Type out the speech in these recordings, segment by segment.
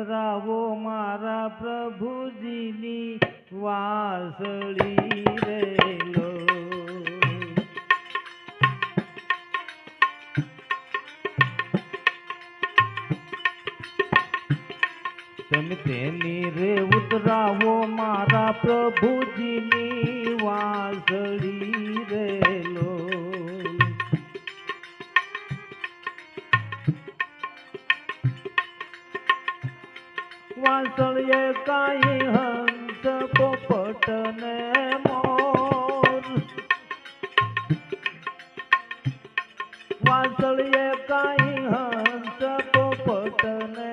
ઉતરાવો મારા પ્રભુજીની વાસળી રેલો. તમે તેની રે ઉતરાવો મારા પ્રભુજીની વાસળી રેલો. વાસળીએ કાંઈ હંસ પોપટ ને મોર. વાસળીએ કાંઈ હંસ પોપટ ને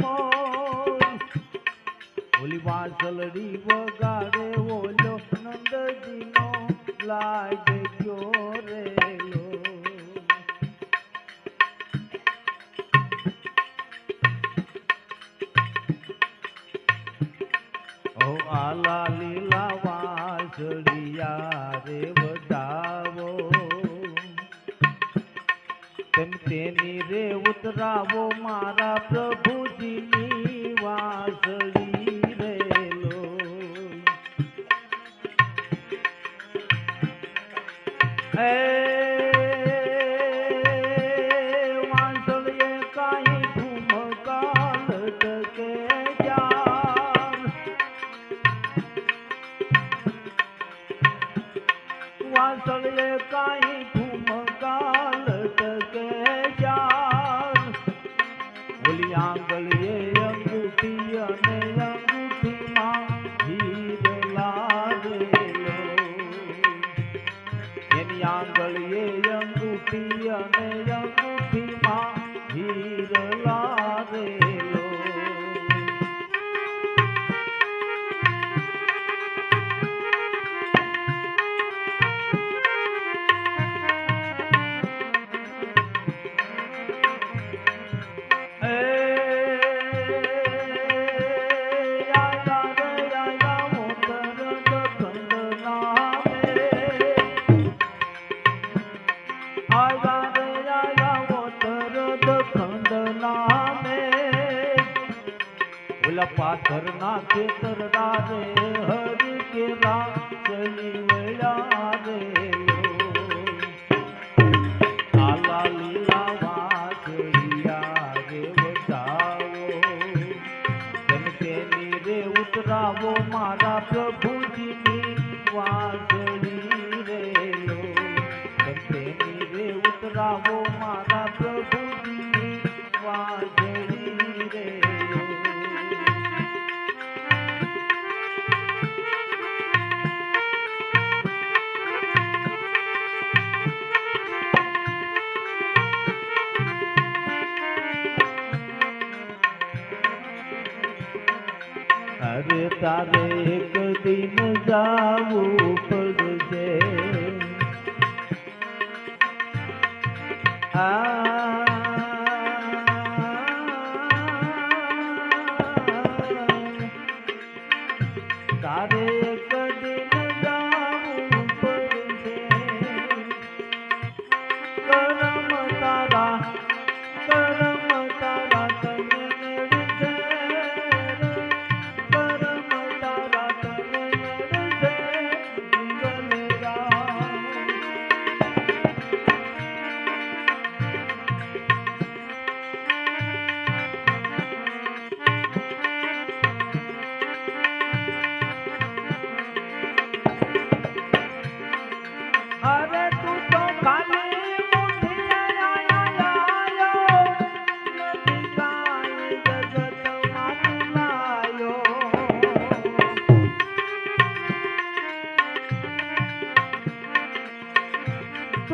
મોર. ઓલી વાસળડી વગાડે ઓલો નંદજીનો લાગ્યો ગયો તેમ તેની રે ઉતરાવો મારા પ્રભુજીની વાસળી રેલો. હે વાસળીએ કાંઈ ઠુમકા લટકે ઓલી ઓલા પાથર ના ખેતર રે હર કેલા ચલી વળ્યા રે મારા પ્રભુજીની અરે તારે એક દિન જાવું પડશે. આ